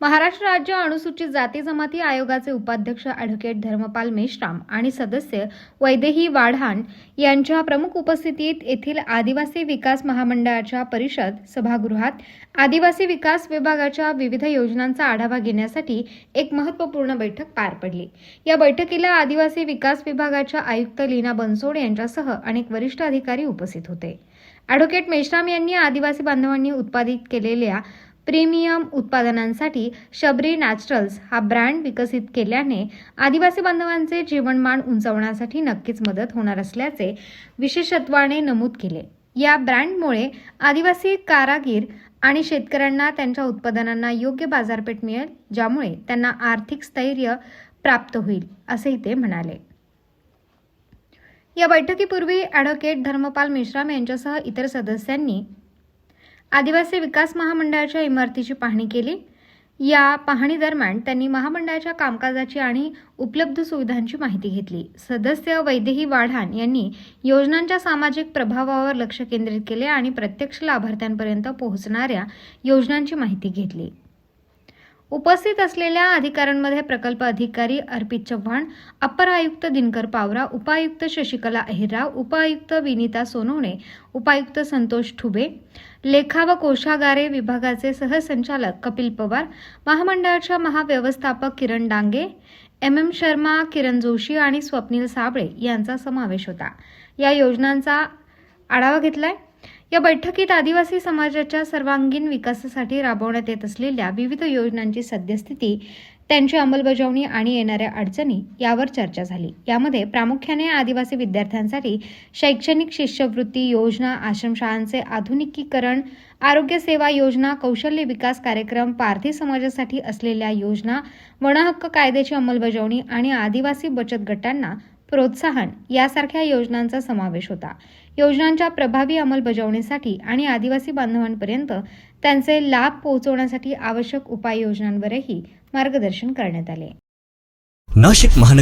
महाराष्ट्र राज्य अनुसूचित जाती जमाती आयोगाचे उपाध्यक्ष ॲडव्होकेट धर्मपाल मेश्राम आणि सदस्य वैदेही वाढाण यांच्या प्रमुख उपस्थितीत येथील आदिवासी विकास महामंडळाच्या परिषद सभागृहात आदिवासी विकास विभागाच्या विविध योजनांचा आढावा घेण्यासाठी एक महत्त्वपूर्ण बैठक पार पडली. या बैठकीला आदिवासी विकास विभागाच्या आयुक्त लीना बनसोड यांच्यासह अनेक वरिष्ठ अधिकारी उपस्थित होते. ॲडव्होकेट मेश्राम यांनी आदिवासी बांधवांनी उत्पादित केलेल्या प्रीमियम उत्पादनांसाठी शबरी नॅचरल्स हा ब्रँड विकसित केल्याने आदिवासी बांधवांचे जीवनमान उंचावण्यासाठी नक्कीच मदत होणार असल्याचे विशेषत्वाने नमूद केले. या ब्रँडमुळे आदिवासी कारागीर आणि शेतकऱ्यांना त्यांच्या उत्पादनांना योग्य बाजारपेठ मिळेल ज्यामुळे त्यांना आर्थिक स्थैर्य प्राप्त होईल असेही ते म्हणाले. या बैठकीपूर्वी ॲडव्होकेट धर्मपाल मेश्राम यांच्यासह इतर सदस्यांनी आदिवासी विकास महामंडळाच्या इमारतीची पाहणी केली. या पाहणी दरम्यान त्यांनी महामंडळाच्या कामकाजाची आणि उपलब्ध सुविधांची माहिती घेतली. सदस्य वैदेही वाढाण यांनी योजनांच्या सामाजिक प्रभावावर लक्ष केंद्रित केले आणि प्रत्यक्ष लाभार्थ्यांपर्यंत पोहोचणाऱ्या योजनांची माहिती घेतली. उपस्थित असलेल्या अधिकाऱ्यांमध्ये प्रकल्प अधिकारी अर्पित चव्हाण अप्पर आयुक्त दिनकर पावरा उपायुक्त शशिकला अहिरराव उपायुक्त विनिता सोनवणे उपायुक्त संतोष ठुबे लेखा व कोशागारे विभागाचे सहसंचालक कपिल पवार महामंडळाच्या महाव्यवस्थापक किरण डांगे एम एम शर्मा किरण जोशी आणि स्वप्नील साबळे यांचा समावेश होता. या योजनांचा आढावा घेतलाय. या बैठकीत आदिवासी समाजाच्या सर्वांगीण विकासासाठी राबवण्यात येत असलेल्या विविध योजनांची सद्यस्थिती त्यांची अंमलबजावणी आणि येणाऱ्या अडचणी यावर चर्चा झाली. यामध्ये प्रामुख्याने आदिवासी विद्यार्थ्यांसाठी शैक्षणिक शिष्यवृत्ती योजना आश्रमशाळांचे आधुनिकीकरण आरोग्य सेवा योजना कौशल्य विकास कार्यक्रम पारधी समाजासाठी असलेल्या योजना वनहक्क कायद्याची अंमलबजावणी आणि आदिवासी बचत गटांना प्रोत्साहन यासारख्या योजनांचा समावेश होता. योजनांच्या प्रभावी अंमलबजावणीसाठी आणि आदिवासी बांधवांपर्यंत त्यांचे लाभ पोहोचवण्यासाठी आवश्यक उपाययोजनांवरही मार्गदर्शन करण्यात आले. नाशिक